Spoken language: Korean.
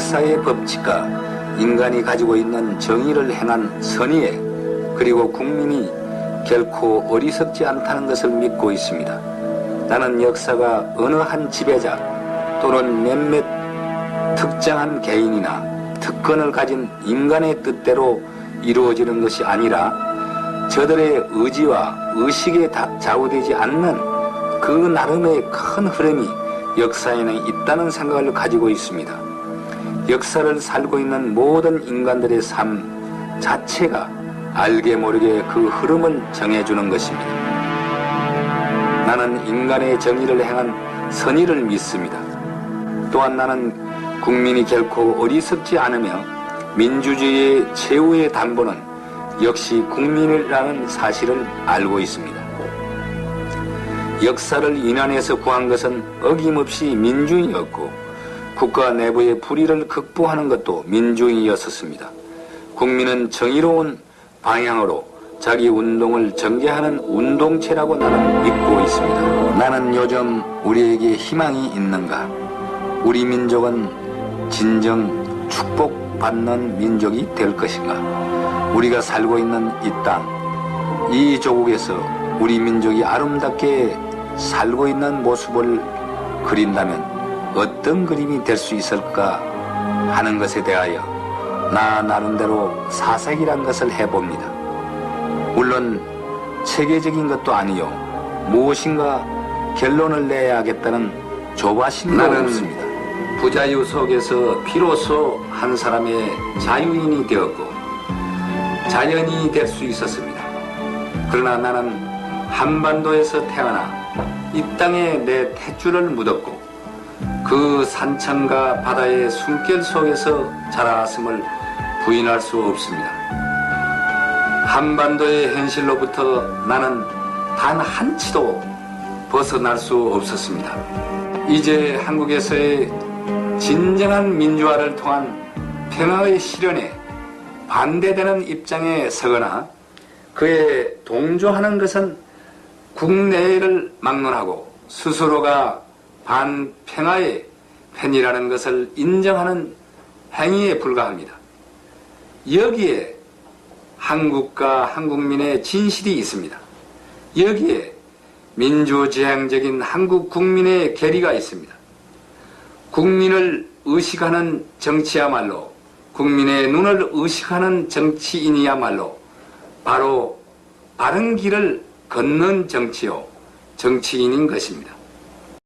역사의 법칙과 인간이 가지고 있는 정의를 행한 선의에 그리고 국민이 결코 어리석지 않다는 것을 믿고 있습니다. 나는 역사가 어느 한 지배자 또는 몇몇 특정한 개인이나 특권을 가진 인간의 뜻대로 이루어지는 것이 아니라 저들의 의지와 의식에 다- 좌우되지 않는 그 나름의 큰 흐름이 역사에는 있다는 생각을 가지고 있습니다. 역사를 살고 있는 모든 인간들의 삶 자체가 알게 모르게 그 흐름을 정해주는 것입니다. 나는 인간의 정의를 행한 선의를 믿습니다. 또한 나는 국민이 결코 어리석지 않으며 민주주의의 최후의 담보는 역시 국민이라는 사실을 알고 있습니다. 역사를 인한해서 구한 것은 어김없이 민주이었고 국가 내부의 불의를 극복하는 것도 민주이었었습니다. 국민은 정의로운 방향으로 자기 운동을 전개하는 운동체라고 나는 믿고 있습니다. 나는 요즘 우리에게 희망이 있는가? 우리 민족은 진정 축복받는 민족이 될 것인가? 우리가 살고 있는 이 땅, 이 조국에서 우리 민족이 아름답게 살고 있는 모습을 그린다면 어떤 그림이 될 수 있을까 하는 것에 대하여 나 나름대로 사색이란 것을 해봅니다. 물론 체계적인 것도 아니요 무엇인가 결론을 내야겠다는 조바심도 나는 없습니다. 부자유 속에서 비로소 한 사람의 자유인이 되었고 자연이 될 수 있었습니다. 그러나 나는 한반도에서 태어나 이 땅에 내 탯줄을 묻었고 그 산천과 바다의 숨결 속에서 자라났음을 부인할 수 없습니다. 한반도의 현실로부터 나는 단 한치도 벗어날 수 없었습니다. 이제 한국에서의 진정한 민주화를 통한 평화의 실현에 반대되는 입장에 서거나 그에 동조하는 것은 국내를 막론하고 스스로가 반평화의 팬이라는 것을 인정하는 행위에 불과합니다. 여기에 한국과 한국민의 진실이 있습니다. 여기에 민주지향적인 한국 국민의 계리가 있습니다. 국민을 의식하는 정치야말로 국민의 눈을 의식하는 정치인이야말로 바로 바른 길을 걷는 정치요 정치인인 것입니다.